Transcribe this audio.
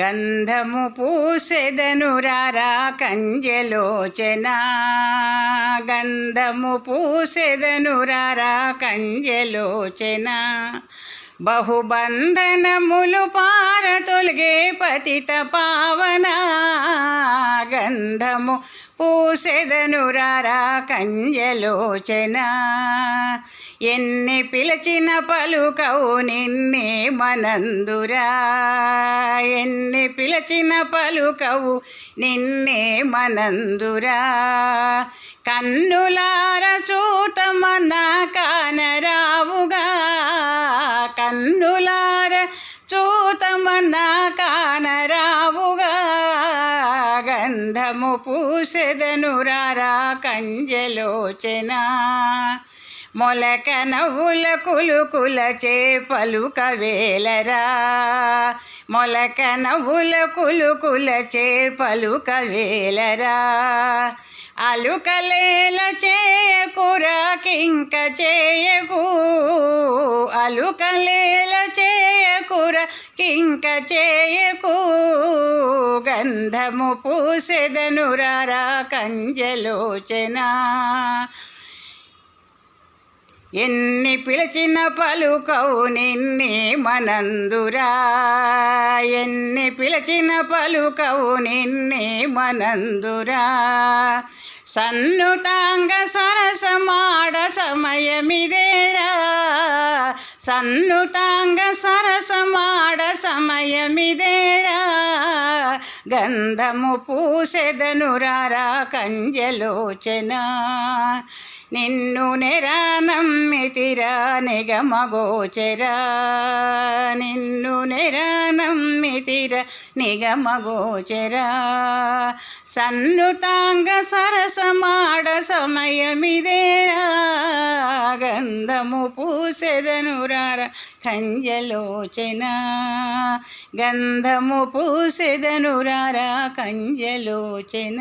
గంధము పూసెదనురారా కంజలోచన. గంధము పూసెదనురారా కంజలోచన. బహుబంధనములు పా పార తొలగే పతిత పావన గంధము పూసెదనురారా కంజలోచన ఎన్ని పిలిచిన పలుకవు నిన్నే మనందురా. ఎన్ని పిలిచిన పలుకవు నిన్నే మనందురా. కన్నులార చూతమన్న కానరావుగా. కన్నులార చూతమన్న కానరావుగా గంధము పూసెదనురారా కంజలోచన మొలక నవ్వుల కులుకుల చేపలుక వేలరా మొలక నవ్వుల కులుకుల చేపలుక వేలరా అలుకలేల చేయకురా కింక చేయకు అలుకలే చేయకుర కింక చేయకు. గంధము పూసెదనురారా కంజలోచన. ఎన్ని పిలిచిన పలుకవు నిన్నే మనందురా. ఎన్ని పిలిచిన పలుకవు నిన్నే మనందురా. సన్నుతాంగ సరసమాడ సమయమిదే. సన్నుతాంగ సరసమాడ సమయమిదేరా. గంధము పూసెదనురారా కంజలోచన. నిన్ను నిరానమ్మితిరా నిగమగోచరా. నిన్ను నెరానమ్మితిర నిగమగోచరా. సన్నుతాంగ సరసమాడ సమయమిదేరా గంధము పూసెదనురార కంజలోచన. గంధము పూసెదనురార కంజలోచన.